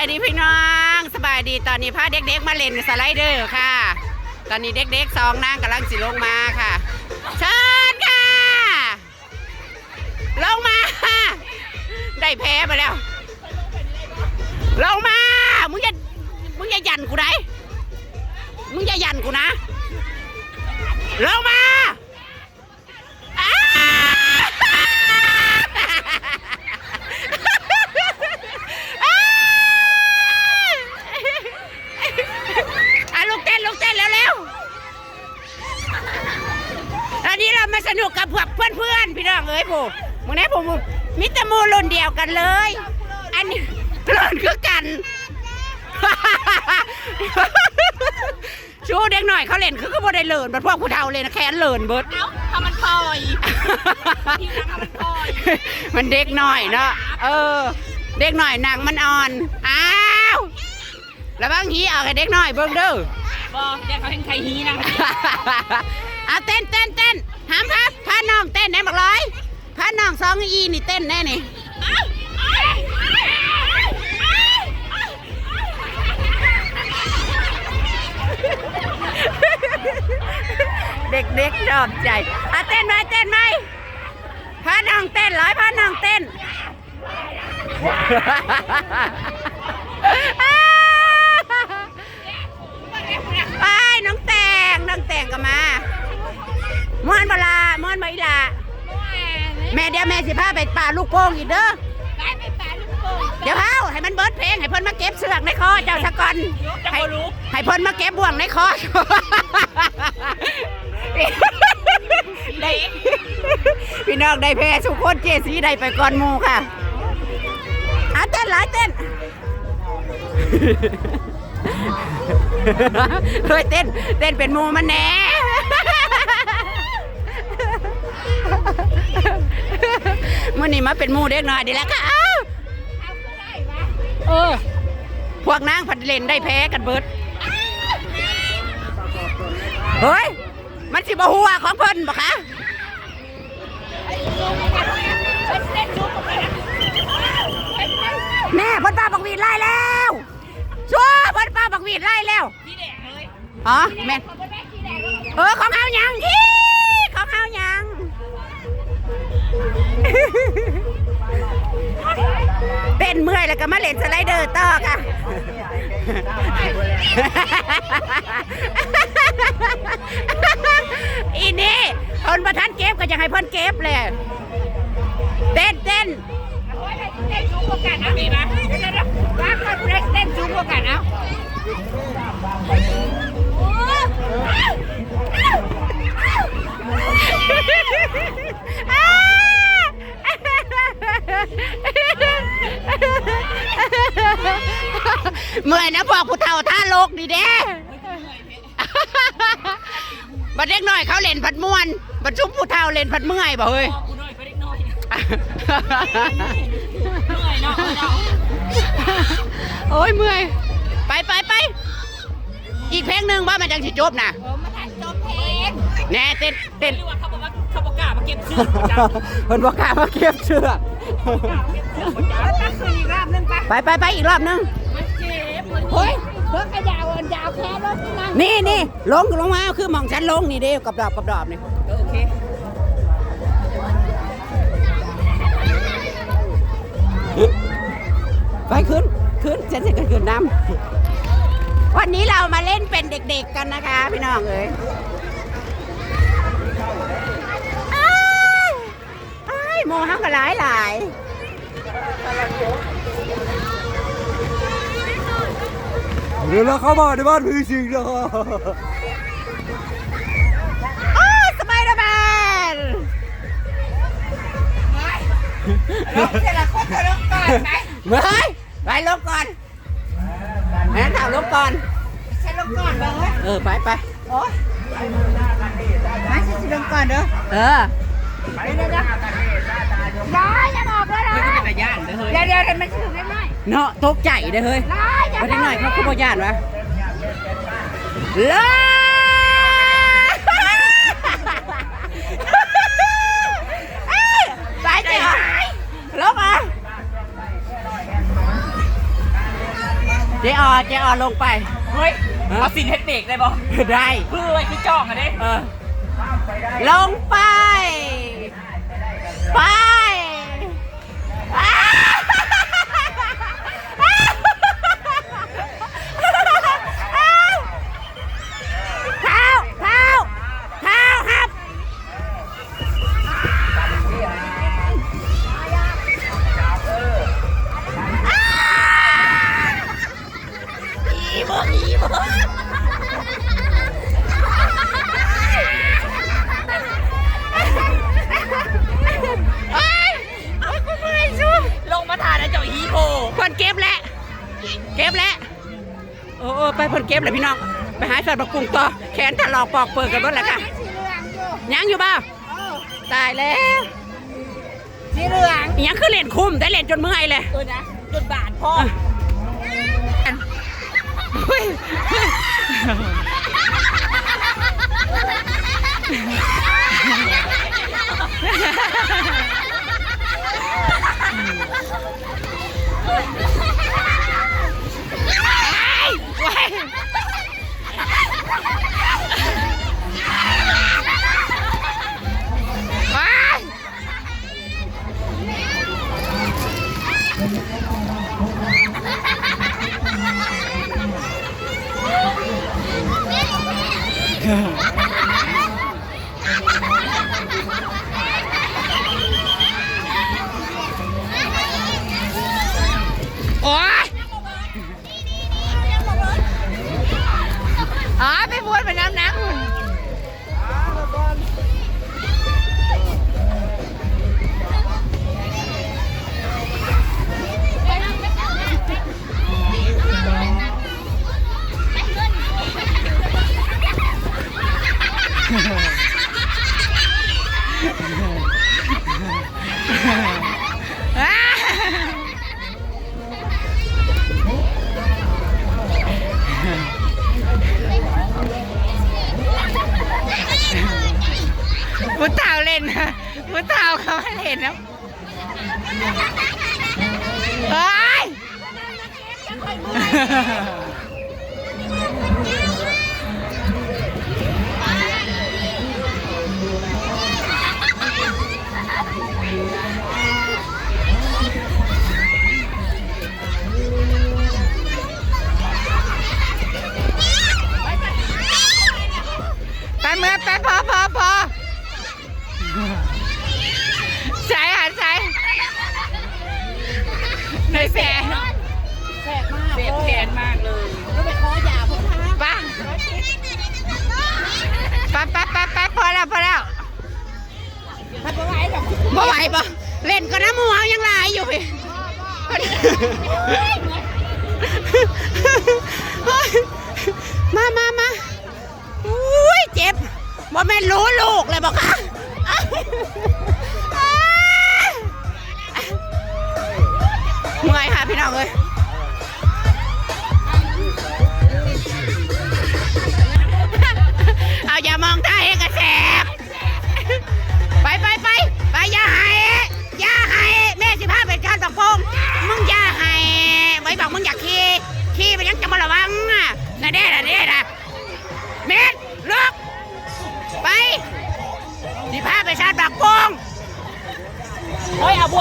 ายดีพี่น้องสบายดีตอนนี้พาเด็กๆมาเล่นสไลเดอร์ค่ะ ตอนนี้เด็กๆสองนางกำลังสิลงมาค่ะเชิญค่ะ ลงมา ได้แพ้ไปแล้ว ลงมา มึงอย่ามึงอย่ายันกูได้มึงอย่ายันกูนะ ลงมาอ้า อะลูกเต้นลูกเต้นเร็วๆอันนี้เรามาสนุกกับพวกเพื่อนๆพี่น้องเอ้ยผมมึงแน่ผมมิตรมูรุ่นเดียวกันเลย อันนี้เลินคือกัน ชูเด็กหน่อยเขาเล่นคือก็บ่ได้เลินมันพวกผู้เฒ่าเลยนะแค้นเลินเบิด เอ้าทำมันคอยทีหลังทำมันคอยมันเด็กหน่อยเนาะ เออ เด็กหน่อยหนังมันอ่อน อ้าวแล้วบางทีเอาให้เด็กหน่อยเบิ่งเด้อ บอกเดี๋ยวเขาเห็นใครฮีนะเอาเต้นเต้นเต้นห้ามพับพาน้องเต้นได้บักร้อยพาน้องสองอีนี่เต้นแน่นี่ เด็กๆชอบใจอะเต้นไหมเต้นไหมพาน้องเต้นร้อยพาน้องเต้นไปน้องแตงน้องแตงก็มาม่วนบลาม่วนบอีลา แม่เดี๋ยวแม่สิพาไปป่าลูกโป่งอีกเด้อไปไปแปะลูกโป่งเดี๋ยวเฮาให้มันเบิดเพลงให้เพิ่นมาเก็บเสือกในคอเจ้าสะก่อนจะให้มารู้ให้เพิ่นมาเก็บบ่วงในคอได้พี่น้องได้แพ้สุกคนเจสีได้ไปก่อนหมูค่ะอาเต้นหลายเต้นเฮ้ยเต้นเต้นเป็นหมูมันแหน่ มื่อนี้มาเป็นหมูเด็กน้อยดีแล้วค่ะอ้าวเออพวกนางผัดเล่นได้แพ้กันเบิดเฮ้ย มันสิบหัวของเพิ่นบ่คะเต้นชุบกันนะแม่เพิ่นป้าบักหวีดไล่แล้วชัวเพิ่นป้าบักหวีดไล่แล้วพี่แดงเลยอ๋อแม่นเขาเป็นแม่พี่แดงเลยเออของเฮายังที่ ยแล้วก็มาเล่นสไลเดอร์ต่อค่ะ อีนี่เพิ่นประทันเก็บก็ยากให้เพิ่นเก็บเลยเต้นเต้นเต้นชุบกันนะมีไหมเดี๋ยวเดี๋ยวว่าคนเต้นชุบกันเอา เมื่อยนะพวกผู้เฒ่าท่าโลกนี่เด้ บัดเด็กน้อยเขาเล่นผัดม่วน บัดชุบผู้เฒ่าเล่นผัดเมื่อยบ่เฮ้ย กูหน่อยไปเล็กน้อยเหนื่อยเนาะเนาะโอ้ยเมื่อย ไปไปไป อีกเพลงหนึ่งว่ามันจังสิจบนะผมมาทันจบเพลงแน่เต้นเต้น หรือว่าเขาบอกว่าเขาประกาศมาเก็บเชือกจ้าเพิ่นบอกกล้ามาเก็บเชือกแล้วตั้งคืนอีกรอบนึงไปไปไปไปอีกรอบหนึงมัน เจ็บเฮ้ยเพิ่งขยาวอันยาวแค่รถนี่นะนี่นี่ลงลงมาคือหมองฉันลงนี่เด้กับดอบกับดอบนี่โอเคไปขึ้นขึ้นฉันจะขึ้นน้ำวันนี้เรามาเล่นเป็นเด็กๆกันนะคะพี่น้องเอ้ยอ้ายอ้ายโมหังกันหลายหลาย เดี๋ยวเราเข้ามาในบ้านพี่สิงห์นะอ้ายสไปเดอร์แมนเดี๋ยวเราคนจะลงก่อนไหมเฮ้ยไปลงก่อนแม่ถามลงก่อนฉันลงก่อนเลยเออไปไปโอ้ยมาฉันจะลงก่อนเด้อเออเดี๋ยวเดี๋ยวเดี๋ยวได้อย่าบอกเลยนะเป็นตาย่านเด้อเฮ้ยเดี๋ยวเดี๋ยวเดี๋ยวมันถึงได้ไหมเนาะตกใจเด้อเฮ้ยได้อย่ามาบได้อกหน่อยเขาคือบ่ย่านวะเลยเอ้ยไปเจ้าลงมาเจออเจออลงไป เฮ้ยเอาสินเทคนิคได้บ่ได้เพื่อไว้คือจ้องอะเด้เออลงไป ไป ไปหาสอดบักกุ้งต่อแขนถลอกปอกเปิดกันหมดแล้วค่ะยังอยู่บ้าตายแล้วสีเหลืองยังคือเล่นคุ้มได้เล่นจนเมื่อยเลยเออนะจนบาดพ่อเฮ้ยเพุทธาวเล่นนะพุทธาวเขาให้เล่นนะเฮ้ย แล้วพอแล้วไม่ไหวหรอกบ่ไหวปะเล่นก็น้ำมูเอายังหลายอยู่พี่มามามาอุ้ยเจ็บบ่แม่นรู้ลูกเลยบอกค่ะเมื่อยค่ะพี่น้องเอ้ย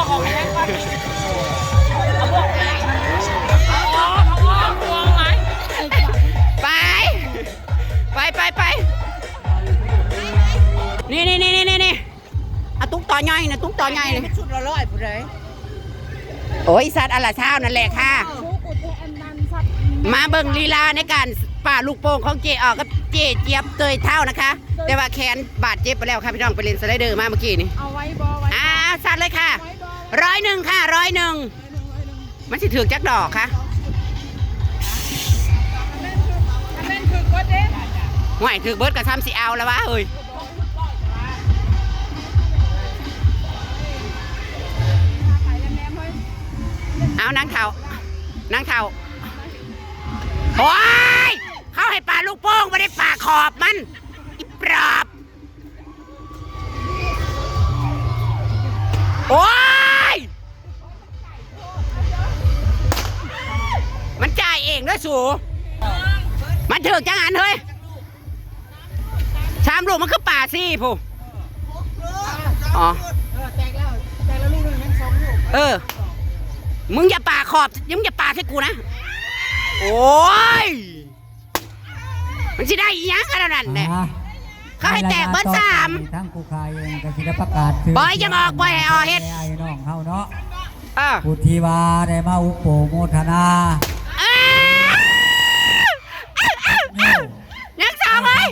เอาบวกออกให้ได้ก่อนเอาบวกออกเอาออกเอาออกบวกไหมไป ไปไปไปนี่นี่นี่นี่นี่นี่เอาตุ๊กต่อใหญ่นะตุ๊กต่อใหญ่เลยชุดละร้อยผู้ใดโอ้ยสัตว์อะไรเช้านั่นแหละค่ะ มาเบิ่งลีลาในการป่าลูกโป่งของเจออกกับเจเจี๊ยบเตยเท่านะคะ แต่ว่าแขนบาดเจ็บไปแล้วค่ะพี่น้องไปเล่นสไลเดอร์มาเมื่อกี้นี่ เอาไว้บอไว้อ่าสัตว์เลยค่ะ ร้อยหนึ่งค่ะร้อยหนึ่งมันสิถือจักดอกค่ะนั่นคือก็เด้ห่วยถือเบิร์ดกับทำสิเอาแล้ววะเฮ้ยเอานางเท่านางเท่าโอ้ยเขาให้ป่าลูกโป่งไม่ได้ป่าขอบมันอีปรอบโอ้ ยมันจ่ายเองด้วยสูมันถึกจังอันเฮ้ยชามลูกมันคือป่าซี่ผู้อ๋อแตกแล้วแตกแล้วลูกนึงยังสองลูกเออ มึงอย่าป่าขอบมึงอย่าป่าให้กูนะ โอ้ย มันสิได้อีหยังขนาดนั้นเนี่ยเขาให้แตกเบิดสามทั้งกูคายเองก็สิได้ประกาศถึงปล่อยยังออกปล่อยให้ออกเฮ็ดไอ้น้องเฮาเนาะเออผู้ที่ว่าได้มาอุปโภโมทนา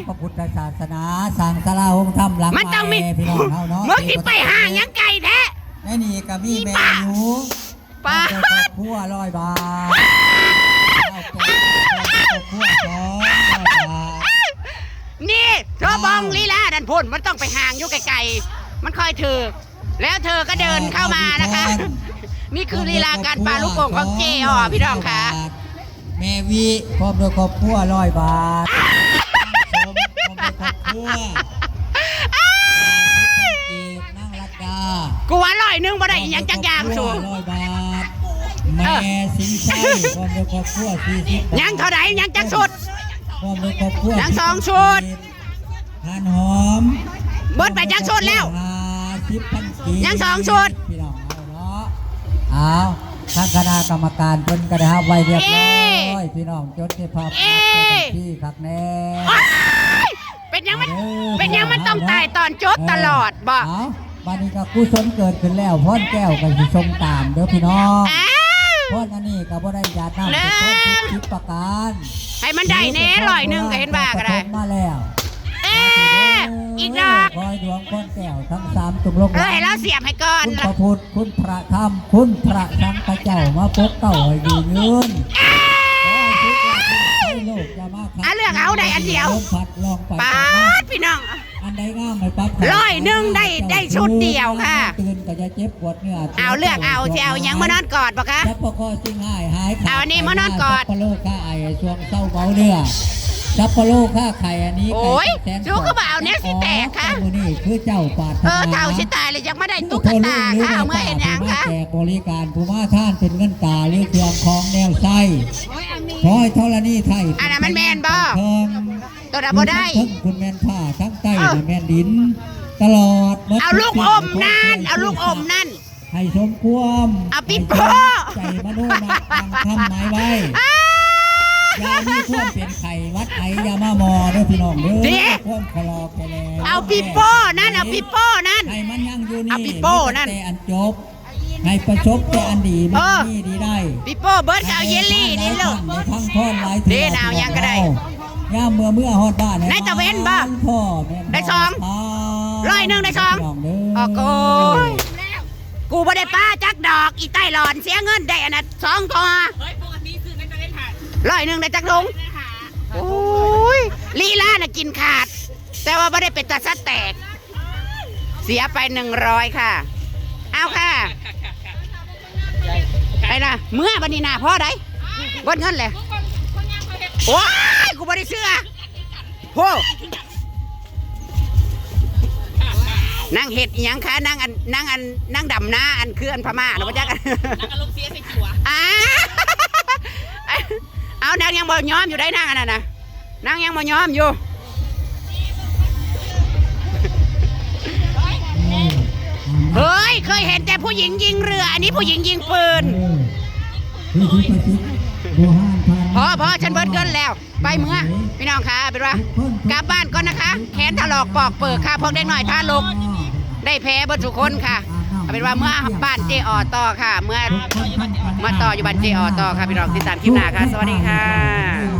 พระพุทธศาสนาสร้างศาลาองค์ธรรมหลังมันต้องมี ใหพี่น้องเฮาเนาะมึงสิไปห่างยังไก่แท้ในนี่ก็มีแม่ป้าหนูป้า เจ้าครอบครัวร้อยบาทเอาแก่ครอบครัวสองร้อยบาท นี่เธอบองลีลาดันพ่นมันต้องไปห่างอยู่ไกลๆ มันคอยถือ แล้วเธอก็เดินเข้ามานะคะ นี่คือลีลาการปาลูกโป่งของเจออพี่น้องค่ะ แม่วิพร้อมด้วยครอบครัวร้อยบาท ครอบครัวจีบนั่งรัดดากูว่าร้อยหนึงบ่ได้อีหยังจักอย่างสูร้อยบาทแม่สิงชัยพร้อมด้วยครอบครัวสี่สิบยังเท่าไหร่ยังจักสุดพร้อมด้วยครอบครัวยังสองชุด ทานหอมเบิดไปจักชุดแล้ว ห้าสิบพันกียังสองชุด พี่น้องเอาเนาะเอาทางคณะกรรมการเพิ่นก็ได้รับไว้เรียบร้อยพี่น้องจดที่ภาพที่คักแน่โอ๊ย เป็นยังมัน เป็นยังมันต้องตายตอนจบตลอดบ่เอาบัดนี้ก็กุศลเกิดขึ้นแล้วพ่อนแก้วก็สิชมตามเด้อพี่น้องอ้าว พ่อนอันนี้ก็บ่ได้ญาติน้ำเป็นคนทุกทิศประการให้มันได้แน่ร้อยหนึงก็เห็นบ้าก็ได้มาแล้วเอ๊ะอีกดอกคอยดวงพ่อนแก้วทั้งสามตุกลงเอ้ยเราเสียบให้ก่อนคุณพระพุทธคุณพระธรรมคุณพระสังฆเจ้ามาปกเก่าให้ดีเงินขอให้ทุกอย่างให้ โลกจะมาขัดอะเลือกเอาได้อันเดียว ลมพัดลองไปปาดพี่น้อง อันใดง่ามไม่ปั๊บร้อยหนึ่งได้ได้ชุดเดียวค่ะ ตื่นก็จะเจ็บปวดเนื้อเอาเลือกเอาจะเอาหยังมานอนกอดปะคะซับปะกอสิ่งหายหายขาดเอาอันนี้มานอนกอดซับปะโลค่าไอช่วงเศร้าเบาเนื้อ ซับปะโลค่าไข่อันนี้โอ้ยไก่แสนชูก็บ่เอาเนี่ยสิแตกค่ะอ๋อมือนี่คือเจ้าปาดเออเท่าชิตายเลยยังไม่ได้ตุ๊กตาค่ะเอาเมื่อเห็นหยังคะแจกบริการผู้มาท่านเป็นเงินตาหรือเครื่องของแนวไส้ขอให้เท่านี้ไทยอันนั้นมันแม่นบ่ทองตัวดับบ่ได้ทั้งคุณแม่นผ้าทั้งใต้เอ้าแม่นดิน ตลอดหมดเอาลูกอมนั่นเอาลูกอมนั่นให้สมความเอาปิ๊บโป้ใจมโนนะทางคำหมายไว้ อ้าอย่ามีความเป็นไข่วัดไอ้ยามามอเด้อพี่น้องเด้อเด้ความคลอไปแล้วเอาปิโป้นั่นเอาปิโป้นั่นให้มันยังอยู่นี่เอาปิโป้นั่นแต่อันจบให้ประชบแต่อันดีมัเอนอนี่ดีได้ปิโป้เบิร์ดก็เอาเยลลี่นี่ลูกในทั้งพ่อหลายเด้น่ะเอายังก็ได้ย่ามเมื่อเมื่อฮอดบ้านได้ตะเวนบ่พ่อแม่ได้สองร้อยหนึ่งได้สองพี่น้เด้อโอ้โกยกูบ่ได้ป้าจักดอกอีใต้หลอนเสียเงินได้อันนั้นสองทอเฮ้ยปกติซื้ ร้อยหนึ่งได้จักลงนะคะโอ้ยลีลาน่ะกินขาด แต่ว่าไม่ได้เป็นตาซัดแตก เสียไปหนึ่งร้อยค่ะ เอาค่ะไอ้นะเมื่อบันนี้นาพ่อได้บนเงินเลยว้ายกูไม่ได้เสื้อโหนั่งเห็ดอิหยังคะนั่งอันนั่งอันนั่งดำหน้าอันคืออันพม่าเนาะพ่อจ๊ะกันนักอารมณ์เสียใส่จั่วอ่า เอานางยังบ่ยอมอยู่ได้นางอันนั้นนะนางยังบ่ยอมอยู่เฮ้ยเคยเห็นแต่ผู้หญิงยิงเรือ อันนี้ผู้หญิงยิงปืนพอพอฉันเบิดเกินแล้ว ไปเมื่อพี่น้องคะเป็นว่ากลับบ้านก่อนนะคะ แขนถลอกปอกเปิกค่ะพวกเด็กหน่อยท่าลก ได้แพ้เบดทุกคนค่ะ เอาเป็นว่าเมื่อบ้านเจออต่อค่ะ เมื่อมาต่ออยู่บ้านเจออต่อค่ะพี่น้องติดตามคลิปหน้าค่ะ สวัสดีค่ะ